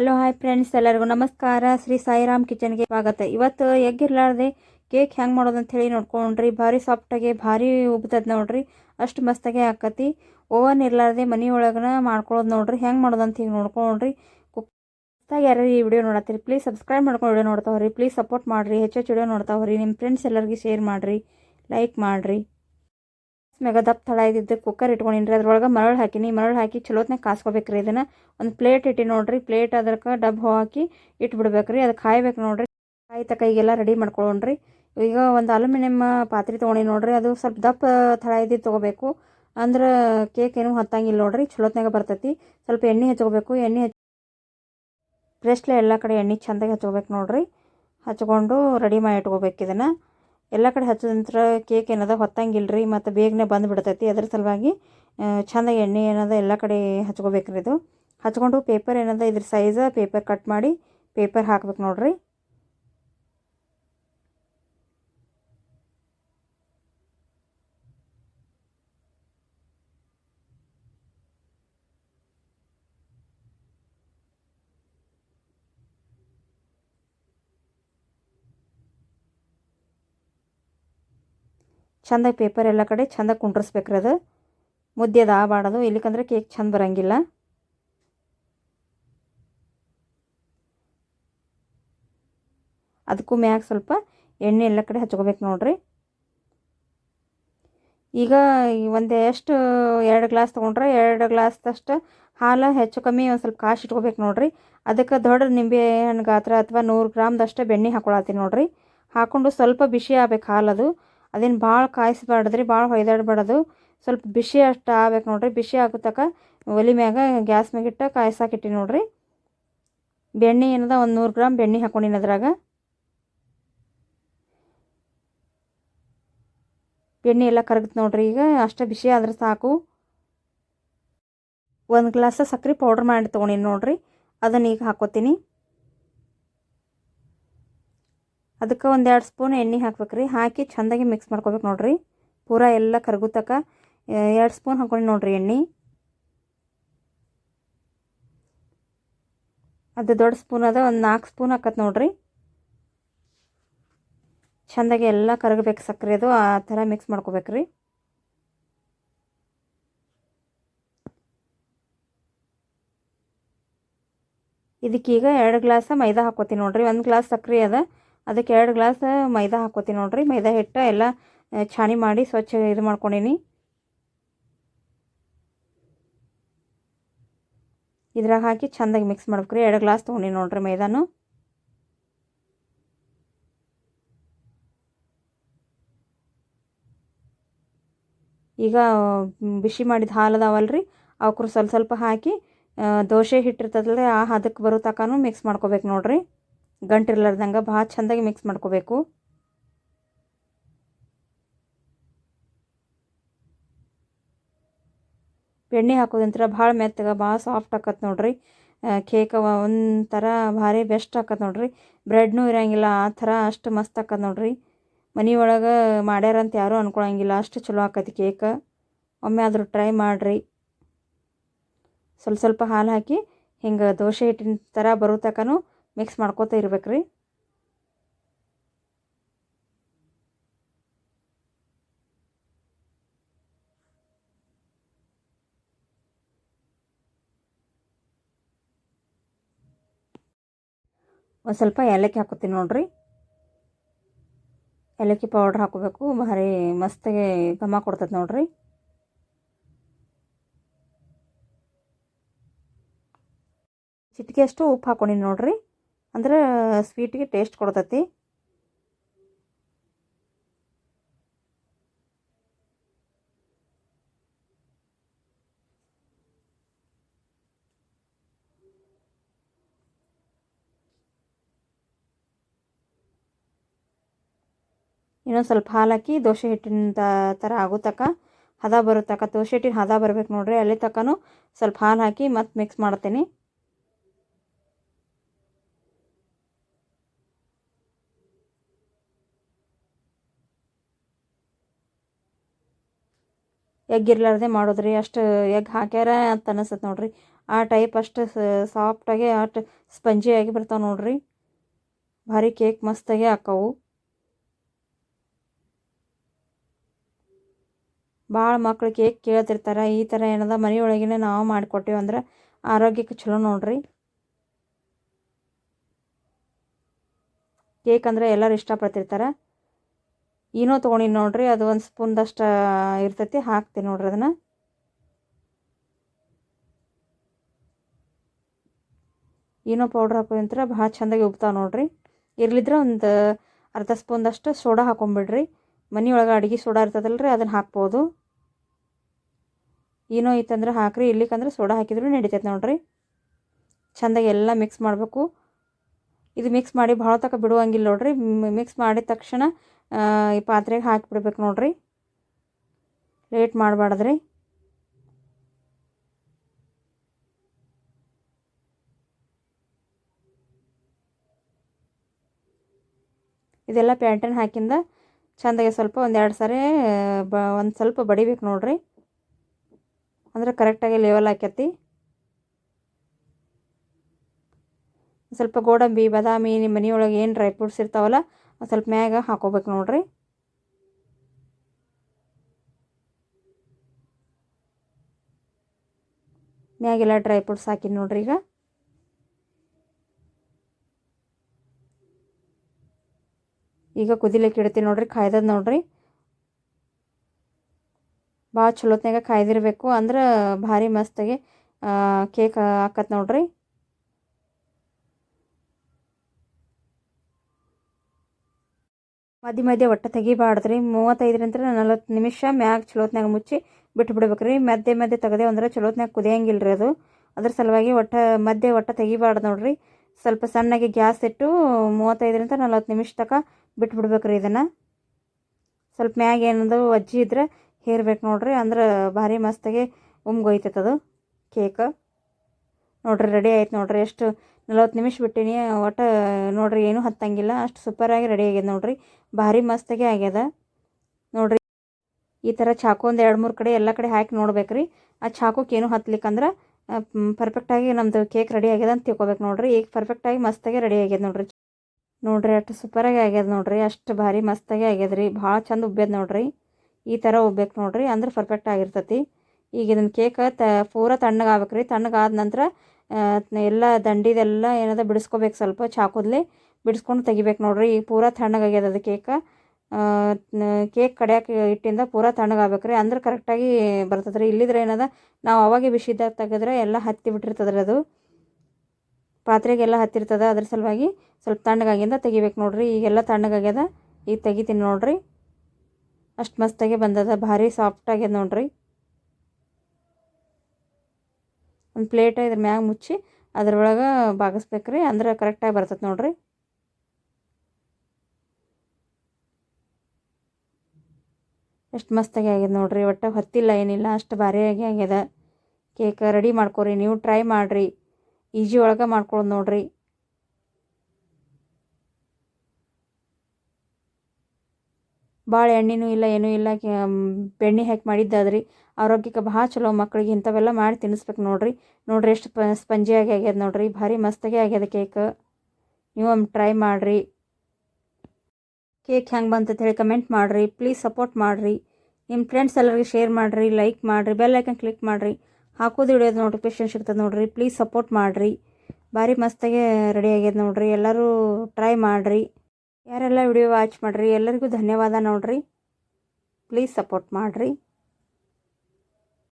Hello, hi friends, ಎಲ್ಲರಿಗೂ ನಮಸ್ಕಾರ. ಶ್ರೀ ಸಾಯಿರಾಮ್ ಕಿಚನ್ಗೆ ಸ್ವಾಗತ. ಇವತ್ತು ಎಗ್ ಇರ್ಲಾರ್ದೆ ಕೇಕ್ ಹೆಂಗೆ ಮಾಡೋದು ಹೇಳಿ ನೋಡ್ಕೊಂಡ್ರಿ. ಭಾರಿ ಸಾಫ್ಟಾಗಿ ಭಾರಿ ಉಬ್ತದ ನೋಡ್ರಿ. ಅಷ್ಟು ಮಸ್ತಾಗೆ ಆಕತಿ. ಓವನ್ ಇರಲಾರ್ದೆ ಮನೆ ಒಳಗನ ಮಾಡ್ಕೊಳ್ಳೋದು ನೋಡ್ರಿ. ಹೆಂಗೆ ಮಾಡೋದು ಅಂತ ಹೀಗೆ ನೋಡ್ಕೊಂಡ್ರಿ. ಕುಕ್ತಾಗ ಯಾರು ಈ ವಿಡಿಯೋ ನೋಡತ್ತೀರಿ ಪ್ಲೀಸ್ ಸಬ್ಸ್ಕ್ರೈಬ್ ಮಾಡ್ಕೊಂಡು ವಿಡಿಯೋ ನೋಡ್ತಾವ್ರಿ. ಪ್ಲೀಸ್ ಸಪೋರ್ಟ್ ಮಾಡಿರಿ. ಹೆಚ್ಚು ವಿಡಿಯೋ ನೋಡ್ತಾವ್ರಿ. ನಿಮ್ಮ ಫ್ರೆಂಡ್ಸ್ ಎಲ್ಲರಿಗೆ ಶೇರ್ ಮಾಡಿರಿ. ಲೈಕ್ ಮಾಡಿರಿ. ಮ್ಯಾಗ ದಪ್ಪ ತಳ ಇದ್ದಿದ್ದು ಕುಕ್ಕರ್ ಇಟ್ಕೊಂಡಿನ್ರಿ. ಅದ್ರೊಳಗೆ ಮರಳು ಹಾಕಿನಿ. ಮರಳು ಹಾಕಿ ಚಲೋತ್ನಾಗ ಕಾಸ್ಕೋಬೇಕ್ರಿ ಇದನ್ನು. ಒಂದು ಪ್ಲೇಟ್ ಇಟ್ಟಿ ನೋಡ್ರಿ. ಪ್ಲೇಟ್ ಅದಕ್ಕೆ ಡಬ್ ಹಾಕಿ ಇಟ್ಬಿಡ್ಬೇಕ್ರಿ. ಅದು ಕಾಯ್ಬೇಕು ನೋಡ್ರಿ. ಕಾಯಿ ತ ಈಗೆಲ್ಲ ರೆಡಿ ಮಾಡ್ಕೊಳ್ಳೋಣ್ರಿ ಈಗ ಒಂದು ಅಲ್ಯೂಮಿನಿಯಮ್ ಪಾತ್ರೆ ತೊಗೊಂಡಿ ನೋಡ್ರಿ. ಅದು ಸ್ವಲ್ಪ ದಪ್ಪ ತಳ ಇದ್ದಿದ್ದು ತೊಗೋಬೇಕು. ಅಂದ್ರೆ ಕೇಕ್ ಏನೂ ಹತ್ತಂಗಿಲ್ಲ ನೋಡ್ರಿ. ಚಲೋತ್ನಾಗ ಬರ್ತೈತಿ. ಸ್ವಲ್ಪ ಎಣ್ಣೆ ಹಚ್ಕೋಬೇಕು. ಎಣ್ಣೆ ಹಚ್ಚಿ ಬ್ರೆಸ್ಲೆ ಎಲ್ಲ ಕಡೆ ಎಣ್ಣೆ ಚೆಂದಾಗಿ ಹಚ್ಕೋಬೇಕು ನೋಡ್ರಿ. ಹಚ್ಕೊಂಡು ರೆಡಿ ಮಾಡಿ ಇಟ್ಕೋಬೇಕು ಇದನ್ನು. ಎಲ್ಲ ಕಡೆ ಹಚ್ಚಿದ ನಂತರ ಕೇಕ್ ಏನದ ಹೊತ್ತಂಗಿಲ್ಲ ರೀ ಮತ್ತು ಬೇಗನೆ ಬಂದು ಬಿಡ್ತೈತಿ ಅದ್ರ ಸಲುವಾಗಿ ಚಂದ ಎಣ್ಣೆ ಏನದ ಎಲ್ಲ ಕಡೆ ಹಚ್ಕೋಬೇಕ್ರಿ ಇದು. ಹಚ್ಕೊಂಡು ಪೇಪರ್ ಏನದ ಇದ್ರ ಸೈಜ ಪೇಪರ್ ಕಟ್ ಮಾಡಿ ಪೇಪರ್ ಹಾಕ್ಬೇಕು ನೋಡ್ರಿ. ಚೆಂದಾಗಿ ಪೇಪರ್ ಎಲ್ಲ ಕಡೆ ಚೆಂದಾಗಿ ಕುಂಡ್ರಿಸ್ಬೇಕ್ರಿ ಅದು. ಮುದ್ದೆ ಅದು ಆಗಬಾರ್ದು ಇಲ್ಲಿಕಂದ್ರೆ ಕೇಕ್ ಚೆಂದ ಬರೋಂಗಿಲ್ಲ. ಅದಕ್ಕೂ ಮ್ಯಾಗ ಸ್ವಲ್ಪ ಎಣ್ಣೆ ಎಲ್ಲ ಕಡೆ ಹಚ್ಕೋಬೇಕು ನೋಡ್ರಿ. ಈಗ ಒಂದು ಎಷ್ಟು ಎರಡು ಗ್ಲಾಸ್ ತೊಗೊಂಡ್ರೆ ಎರಡು ಗ್ಲಾಸ್ದಷ್ಟು ಹಾಲು ಹೆಚ್ಚು ಕಮ್ಮಿ ಒಂದು ಸ್ವಲ್ಪ ಕಾಶಿ ಇಟ್ಕೋಬೇಕು ನೋಡ್ರಿ. ಅದಕ್ಕೆ ದೊಡ್ಡ ನಿಂಬೆ ಹಣ್ಣು ಗಾತ್ರ ಅಥವಾ ನೂರು ಗ್ರಾಮ್ದಷ್ಟು ಬೆಣ್ಣೆ ಹಾಕೊಳತ್ತೀನಿ ನೋಡ್ರಿ. ಹಾಕ್ಕೊಂಡು ಸ್ವಲ್ಪ ಬಿಸಿ ಆಗ್ಬೇಕು ಹಾಲದು. ಅದೇನು ಭಾಳ ಕಾಯಿಸ್ಬಾರ್ದ್ರಿ, ಭಾಳ ಹೊಯ್ದಾಡ್ಬಾರ್ದು. ಸ್ವಲ್ಪ ಬಿಸಿ ಅಷ್ಟು ಆಗ್ಬೇಕು ನೋಡಿರಿ, ಬಿಸಿ ಆಗೋ ಒಲೆ ಮ್ಯಾಗ ಗ್ಯಾಸ್ ಮ್ಯಾಗ ಇಟ್ಟು ಕಾಯ್ಸಾಕಿಟ್ಟಿ ನೋಡ್ರಿ. ಬೆಣ್ಣೆ ಏನದ, ಒಂದು ನೂರು ಗ್ರಾಮ್ ಬೆಣ್ಣೆ ಹಾಕೊಂಡಿನಿ ಅದ್ರಾಗ. ಬೆಣ್ಣೆ ಎಲ್ಲ ಕರಗುತ್ತೆ ನೋಡ್ರಿ ಈಗ, ಅಷ್ಟೇ ಬಿಸಿ ಆದ್ರೆ ಸಾಕು. ಒಂದು ಗ್ಲಾಸ ಸಕ್ಕರೆ ಪೌಡ್ರ್ ಮಾಡಿ ತೊಗೊಂಡಿನಿ ನೋಡ್ರಿ, ಅದನ್ನು ಈಗ ಹಾಕೋತೀನಿ. ಅದಕ್ಕೆ ಒಂದೆರಡು ಸ್ಪೂನ್ ಎಣ್ಣೆ ಹಾಕ್ಬೇಕು ರೀ ಹಾಕಿ ಚೆಂದಾಗಿ ಮಿಕ್ಸ್ ಮಾಡ್ಕೋಬೇಕು ನೋಡಿರಿ. ಪೂರ ಎಲ್ಲ ಕರಗುತ್ತಕ ಎರಡು ಸ್ಪೂನ್ ಹಾಕೊಂಡು ನೋಡಿರಿ ಎಣ್ಣೆ. ಅದು ದೊಡ್ಡ ಸ್ಪೂನ್ ಅದ, ಒಂದು ನಾಲ್ಕು ಸ್ಪೂನ್ ಹಾಕತ್ ನೋಡಿರಿ. ಚೆಂದಾಗಿ ಎಲ್ಲ ಕರಗಬೇಕು ಸಕ್ಕರೆ ಅದು, ಆ ಥರ ಮಿಕ್ಸ್ ಮಾಡ್ಕೋಬೇಕ್ರಿ. ಇದಕ್ಕೀಗ ಎರಡು ಗ್ಲಾಸ ಮೈದಾ ಹಾಕೋತೀನಿ ನೋಡ್ರಿ. ಒಂದು ಗ್ಲಾಸ್ ಸಕ್ಕರೆ ಅದ. ಅದಕ್ಕೆ ಎರಡು ಗ್ಲಾಸ್ ಮೈದಾ ಹಾಕೋತೀನಿ ನೋಡಿರಿ. ಮೈದಾ ಹಿಟ್ಟು ಎಲ್ಲ ಛಾಣಿ ಮಾಡಿ ಸ್ವಚ್ಛ ಇದು ಮಾಡ್ಕೊಂಡೀನಿ. ಇದ್ರಾಗ ಹಾಕಿ ಚೆಂದಾಗಿ ಮಿಕ್ಸ್ ಮಾಡ್ಬೇಕು ರೀ ಎರಡು ಗ್ಲಾಸ್ ತೊಗೊಂಡಿನಿ ನೋಡ್ರಿ ಮೈದಾನು. ಈಗ ಬಿಸಿ ಮಾಡಿದ ಹಾಲು ರೀ ಅವಕ್ರು ಸ್ವಲ್ಪ ಸ್ವಲ್ಪ ಹಾಕಿ ದೋಸೆ ಹಿಟ್ಟಿರ್ತದಲ್ಲ ಆ ಹದಕ್ಕೆ ಬರೋ ತನಕನೂ ಮಿಕ್ಸ್ ಮಾಡ್ಕೋಬೇಕು ನೋಡ್ರಿ. ಗಂಟಿರ್ಲಾರ್ದಂಗೆ ಭಾಳ ಚಂದಾಗಿ ಮಿಕ್ಸ್ ಮಾಡ್ಕೋಬೇಕು. ಬೆಣ್ಣೆ ಹಾಕೋದಂತರ ಭಾಳ ಮೆತ್ತಗೆ, ಭಾಳ ಸಾಫ್ಟ್ ಆಕತ್ತೆ ನೋಡ್ರಿ. ಕೇಕ್ ಒಂಥರ ಭಾರಿ ಬೆಸ್ಟ್ ಆಕತ್ತೆ ನೋಡ್ರಿ. ಬ್ರೆಡ್ನೂ ಇರೋಂಗಿಲ್ಲ, ಆ ಥರ ಅಷ್ಟು ಮಸ್ತ್ ಆಕತ್ತೆ ನೋಡ್ರಿ. ಮನೆಯೊಳಗೆ ಮಾಡ್ಯಾರಂತ ಯಾರೂ ಅನ್ಕೊಳಂಗಿಲ್ಲ, ಅಷ್ಟು ಚಲೋ ಆಕತಿ ಕೇಕ್ ಒಮ್ಮೆ ಆದರೂ ಟ್ರೈ ಮಾಡಿರಿ. ಸ್ವಲ್ಪ ಸ್ವಲ್ಪ ಹಾಲು ಹಾಕಿ ಹಿಂಗೆ ದೋಸೆ ಹಿಟ್ಟಿನ ಥರ ಬರೋ ತನಕನೂ ಮಿಕ್ಸ್ ಮಾಡ್ಕೋತ ರೀ ಒಂದು ಸ್ವಲ್ಪ ಏಲಕ್ಕಿ ಹಾಕೋತೀನಿ ನೋಡ್ರಿ. ಏಲಕ್ಕಿ ಪೌಡ್ರ್ ಹಾಕೋಬೇಕು, ಭಾರಿ ಮಸ್ತಾಗಿ ಘಮ ಕೊಡ್ತದೆ ನೋಡ್ರಿ. ಚಿಟಿಕೆ ಅಷ್ಟು ಉಪ್ಪು ಹಾಕೊಂಡಿನಿ ನೋಡ್ರಿ. ಅಂದ್ರೆ ಸ್ವೀಟಿಗೆ ಟೇಸ್ಟ್ ಕೊಡ್ತೈತಿ. ಇನ್ನೊಂದು ಸ್ವಲ್ಪ ಹಾಲು ಹಾಕಿ ದೋಸೆ ಹಿಟ್ಟಿನ ಥರ ಆಗೋ ತನಕ ಹದ ಬರೋ ದೋಸೆ ಹಿಟ್ಟಿನ ಹದ ಬರ್ಬೇಕು ನೋಡ್ರಿ, ಅಲ್ಲಿ ತನಕನೂ ಸ್ವಲ್ಪ ಹಾಲು ಹಾಕಿ ಮತ್ತೆ ಮಿಕ್ಸ್ ಮಾಡ್ತೀನಿ. ಎಗ್ ಇರ್ಲಾರ್ದೆ ಮಾಡೋದ್ರಿ, ಅಷ್ಟು ಎಗ್ ಹಾಕ್ಯಾರ ಅಂತ ಅನಿಸ್ತೈತೆ ನೋಡ್ರಿ. ಆ ಟೈಪ್ ಅಷ್ಟು ಸಾಫ್ಟಾಗಿ ಅಷ್ಟು ಸ್ಪಂಜಿಯಾಗಿ ಬರ್ತಾವೆ ನೋಡ್ರಿ. ಭಾರಿ ಕೇಕ್ ಮಸ್ತಾಗಿ ಹಾಕವು. ಭಾಳ ಮಕ್ಳು ಕೇಕ್ ಕೇಳ್ತಿರ್ತಾರೆ, ಈ ಥರ ಏನದ ಮನೆಯೊಳಗೇ ನಾವು ಮಾಡಿಕೊಟ್ಟಿವಿ ಅಂದ್ರೆ ಆರೋಗ್ಯಕ್ಕೆ ಚಲೋ ನೋಡ್ರಿ. ಕೇಕ್ ಅಂದರೆ ಎಲ್ಲರೂ ಇಷ್ಟಪಡ್ತಿರ್ತಾರೆ. ಏನೋ ತೊಗೊಂಡಿನಿ ನೋಡ್ರಿ, ಅದು ಒಂದು ಸ್ಪೂನ್ದಷ್ಟು ಇರ್ತೈತಿ, ಹಾಕ್ತೀನಿ ನೋಡ್ರಿ ಅದನ್ನು. ಏನೋ ಪೌಡ್ರ್ ಹಾಕೋದಂತ್ರ ಭಾಳ ಚಂದಾಗಿ ಉಬ್ತಾವೆ ನೋಡ್ರಿ. ಇರ್ಲಿದ್ರೆ ಒಂದು ಅರ್ಧ ಸ್ಪೂನ್ದಷ್ಟು ಸೋಡಾ ಹಾಕೊಂಬಿಡ್ರಿ. ಮನೆಯೊಳಗೆ ಅಡುಗೆ ಸೋಡಾ ಇರ್ತದಲ್ಲ ರೀ ಅದನ್ನು ಹಾಕ್ಬೋದು. ಏನೋ ಇತ್ತಂದ್ರೆ ಹಾಕ್ರಿ ಇರ್ಲಿಕ್ಕಂದ್ರೆ ಸೋಡಾ ಹಾಕಿದ್ರು ನಡಿತೈತೆ ನೋಡ್ರಿ. ಚೆಂದಾಗಿ ಎಲ್ಲ ಮಿಕ್ಸ್ ಮಾಡಬೇಕು. ಇದು ಮಿಕ್ಸ್ ಮಾಡಿ ಭಾಳ ತನಕ ಬಿಡುವಂಗಿಲ್ಲ ನೋಡ್ರಿ. ಮಿಕ್ಸ್ ಮಾಡಿದ ತಕ್ಷಣ ಈ ಪಾತ್ರೆಗೆ ಹಾಕಿಬಿಡ್ಬೇಕು ನೋಡ್ರಿ. ಲೇಟ್ ಮಾಡಬಾರ್ದ್ರಿ. ಇದೆಲ್ಲ ಪ್ಯಾಂಟನ್ ಹಾಕಿಂದ ಚೆಂದಾಗಿ ಸ್ವಲ್ಪ ಒಂದೆರಡು ಸಾರಿ, ಬ, ಒಂದು ಸ್ವಲ್ಪ ಬಡಿಬೇಕು ನೋಡ್ರಿ. ಅಂದ್ರೆ ಕರೆಕ್ಟಾಗಿ ಲೆವೆಲ್ ಹಾಕ್ಯತಿ ಸ್ವಲ್ಪ ಗೋಡಂಬಿ, ಬಾದಾಮಿ ನಿಮ್ಮ ಮನೆಯೊಳಗೆ ಏನು ಡ್ರೈ ಫ್ರೂಟ್ಸ್ ಇರ್ತಾವಲ್ಲ ಸ್ವಲ್ಪ ಮ್ಯಾಗ ಹಾಕೋಬೇಕು ನೋಡ್ರಿ. ಮ್ಯಾಗೆಲ್ಲ ಡ್ರೈ ಫ್ರೂಟ್ಸ್ ಹಾಕಿನಿ ನೋಡ್ರಿ ಈಗ. ಈಗ ಕುದಿಲಿಕ್ಕೆ ಇಡ್ತೀನಿ ನೋಡ್ರಿ, ಕಾಯ್ದದ ನೋಡ್ರಿ. ಭಾಳ ಚಲೋತ್ನಾಗ ಕಾಯ್ದಿರಬೇಕು, ಅಂದ್ರೆ ಭಾರಿ ಮಸ್ತಾಗಿ ಕೇಕ್ ಹಾಕತ್ ನೋಡ್ರಿ. ಮಧ್ಯ ಮಧ್ಯ ಒಟ್ಟು ತೆಗಿಬಾರ್ದ್ರಿ. ಮೂವತ್ತೈದರಿಂದ ನಲ್ವತ್ತು ನಿಮಿಷ ಮ್ಯಾಗ ಚಲೋತ್ನಾಗ ಮುಚ್ಚಿ ಬಿಟ್ಟು ಬಿಡ್ಬೇಕ್ರಿ ಮಧ್ಯೆ ಮಧ್ಯೆ ತೆಗೆದೇವು ಅಂದ್ರೆ ಚಲೋತ್ನಾಗ ಕುದಿಯಂಗಿಲ್ಲ ರೀ ಅದು. ಅದ್ರ ಸಲುವಾಗಿ ಒಟ್ಟು ಮಧ್ಯೆ ಒಟ್ಟು ತೆಗಿಬಾರ್ದು ನೋಡ್ರಿ. ಸ್ವಲ್ಪ ಸಣ್ಣಗೆ ಗ್ಯಾಸ್ ಇಟ್ಟು ಮೂವತ್ತೈದರಿಂದ ನಲ್ವತ್ತು ನಿಮಿಷ ತನಕ ಬಿಟ್ಟು ಬಿಡ್ಬೇಕ್ರಿ ಇದನ್ನು. ಸ್ವಲ್ಪ ಮ್ಯಾಗ ಏನದು ಅಜ್ಜಿ ಇದ್ರೆ ಹೇರ್ಬೇಕು ನೋಡ್ರಿ. ಅಂದ್ರೆ ಭಾರಿ ಮಸ್ತಾಗಿ ಉಮ್ಗೊಯ್ತೈತದು ಕೇಕ್. ನೋಡ್ರಿ ರೆಡಿ ಆಯ್ತು ನೋಡ್ರಿ. ಎಷ್ಟು ನಲ್ವತ್ತು ನಿಮಿಷ ಬಿಟ್ಟಿನಿ, ಒಟ್ಟು ನೋಡ್ರಿ ಏನೂ ಹತ್ತಂಗಿಲ್ಲ, ಅಷ್ಟು ಸೂಪರಾಗಿ ರೆಡಿ ಆಗ್ಯದ ನೋಡ್ರಿ. ಭಾರಿ ಮಸ್ತಾಗೆ ಆಗ್ಯದ. ನೋಡ್ರಿ, ಈ ಥರ ಚಾಕು ಒಂದು ಎರಡು ಮೂರು ಕಡೆ ಎಲ್ಲ ಕಡೆ ಹಾಕಿ ನೋಡ್ಬೇಕು ರೀ ಆ ಚಾಕುಕ್ಕೆ ಏನು ಹತ್ಲಿಕ್ಕಂದ್ರೆ ಪರ್ಫೆಕ್ಟಾಗಿ ನಮ್ಮದು ಕೇಕ್ ರೆಡಿ ಆಗ್ಯದ ಅಂತ ತಿಳ್ಕೊಬೇಕು ನೋಡ್ರಿ. ಈಗ ಪರ್ಫೆಕ್ಟಾಗಿ ಮಸ್ತಾಗಿ ರೆಡಿ ಆಗ್ಯದ ನೋಡ್ರಿ. ನೋಡ್ರಿ, ಅಷ್ಟು ಸೂಪರಾಗಿ ಆಗ್ಯದ ನೋಡ್ರಿ. ಅಷ್ಟು ಭಾರಿ ಮಸ್ತಾಗಿ ಆಗ್ಯದ ರೀ. ಭಾಳ ಚಂದ ಉಬ್ಬ್ಯದ ನೋಡ್ರಿ. ಈ ಥರ ಉಬ್ಬೇಕು ನೋಡ್ರಿ. ಅಂದ್ರೆ ಪರ್ಫೆಕ್ಟ್ ಆಗಿರ್ತೈತಿ. ಈಗ ಇದನ್ನ ಕೇಕ್ ತ, ಪೂರ ತಣ್ಣಗೆ ಆಗ್ಬೇಕು ರೀ. ತಣ್ಣಗಾದ ನಂತರ ಎಲ್ಲ ದಂಡಿದೆಲ್ಲ ಏನದ ಬಿಡಿಸ್ಕೋಬೇಕು ಸ್ವಲ್ಪ ಚಾಕುದ್ಲೆ ಬಿಡಿಸ್ಕೊಂಡು ತೆಗಿಬೇಕು ನೋಡ್ರಿ. ಈಗ ಪೂರ ತಣ್ಣಗಾಗ್ಯದ ಅದು ಕೇಕ. ಕೇಕ್ ಕಡಿಯಕ್ಕೆ ಇಟ್ಟಿಂದ ಪೂರ ತಣ್ಣಗಾಗ್ಬೇಕು ರೀ ಅಂದ್ರೆ ಕರೆಕ್ಟಾಗಿ ಬರ್ತದೆ ರೀ ಇಲ್ಲಿದ್ರೆ ಏನದ, ನಾವು ಅವಾಗೆ ಬಿಸಿದಾಗ ತೆಗೆದ್ರೆ ಎಲ್ಲ ಹತ್ತಿ ಬಿಟ್ಟಿರ್ತದೆ ರೀ ಅದು ಪಾತ್ರೆಗೆಲ್ಲ ಹತ್ತಿರ್ತದೆ. ಅದ್ರ ಸಲುವಾಗಿ ಸ್ವಲ್ಪ ತಣ್ಣಗಾಗಿಂದ ತೆಗಿಬೇಕು ನೋಡ್ರಿ. ಈಗೆಲ್ಲ ತಣ್ಣಗಾಗ್ಯದ. ಈಗ ತೆಗಿತೀನಿ ನೋಡ್ರಿ. ಅಷ್ಟು ಮಸ್ತಾಗೆ ಬಂದದ. ಭಾರಿ ಸಾಫ್ಟ್ ಆಗ್ಯದ ನೋಡ್ರಿ. ಒಂದು ಪ್ಲೇಟ್ ಇದ್ರ ಮ್ಯಾಗ ಮುಚ್ಚಿ ಅದ್ರೊಳಗೆ ಬಾಗಿಸ್ಬೇಕು ರೀ ಅಂದ್ರೆ ಕರೆಕ್ಟಾಗಿ ಬರ್ತದೆ ನೋಡಿರಿ. ಎಷ್ಟು ಮಸ್ತಾಗಿ ಆಗ್ಯದ ನೋಡ್ರಿ. ಒಟ್ಟು ಹೊತ್ತಿಲ್ಲ ಏನಿಲ್ಲ. ಅಷ್ಟು ಭಾರಿಯಾಗಿ ಆಗ್ಯದ. ಕೇಕ್ ರೆಡಿ ಮಾಡ್ಕೊರಿ. ನೀವು ಟ್ರೈ ಮಾಡಿರಿ. ಈಜಿ ಒಳಗೆ ಮಾಡ್ಕೊಳ್ಳೋದು ನೋಡ್ರಿ. ಭಾಳ ಎಣ್ಣೆನೂ ಇಲ್ಲ, ಏನೂ ಇಲ್ಲ ಬೆಣ್ಣೆ ಹಾಕಿ ಮಾಡಿದ್ದಾದ್ರಿ. ಆರೋಗ್ಯಕ್ಕೆ ಭಾಳ ಚಲೋ ಮಕ್ಕಳಿಗೆ ಇಂಥವೆಲ್ಲ ಮಾಡಿ ತಿನ್ನಿಸ್ಬೇಕು ನೋಡಿರಿ. ನೋಡ್ರಿ ಎಷ್ಟು ಸ್ಪಂಜಿ ಸ್ಪಂಜಿಯಾಗಿ ಆಗ್ಯದ ನೋಡ್ರಿ. ಭಾರಿ ಮಸ್ತಾಗೆ ಆಗ್ಯದ ಕೇಕ್. ನೀವು ಟ್ರೈ ಮಾಡಿರಿ. ಕೇಕ್ ಹೆಂಗೆ ಬಂತ ಹೇಳಿ ಕಮೆಂಟ್ ಮಾಡಿರಿ. ಪ್ಲೀಸ್ ಸಪೋರ್ಟ್ ಮಾಡಿರಿ. ನಿಮ್ಮ ಫ್ರೆಂಡ್ಸ್ ಎಲ್ಲರಿಗೆ ಶೇರ್ ಮಾಡಿರಿ, ಲೈಕ್ ಮಾಡಿರಿ, ಬೆಲ್ ಐಕನ್ ಕ್ಲಿಕ್ ಮಾಡಿರಿ. ಹಾಕೋದು ಹಿಡಿಯೋದು ನೋಟಿಫಿಕೇಶನ್ ಸಿಗ್ತದೆ ನೋಡಿರಿ. ಪ್ಲೀಸ್ ಸಪೋರ್ಟ್ ಮಾಡಿರಿ. ಭಾರಿ ಮಸ್ತಾಗೆ ರೆಡಿ ಆಗ್ಯದ ನೋಡಿರಿ. ಎಲ್ಲರೂ ಟ್ರೈ ಮಾಡಿರಿ. ಯಾರೆಲ್ಲ ವಿಡಿಯೋ ವಾಚ್ ಮಾಡಿರಿ ಎಲ್ಲರಿಗೂ ಧನ್ಯವಾದ ನೋಡಿರಿ. ಪ್ಲೀಸ್ ಸಪೋರ್ಟ್ ಮಾಡಿರಿ.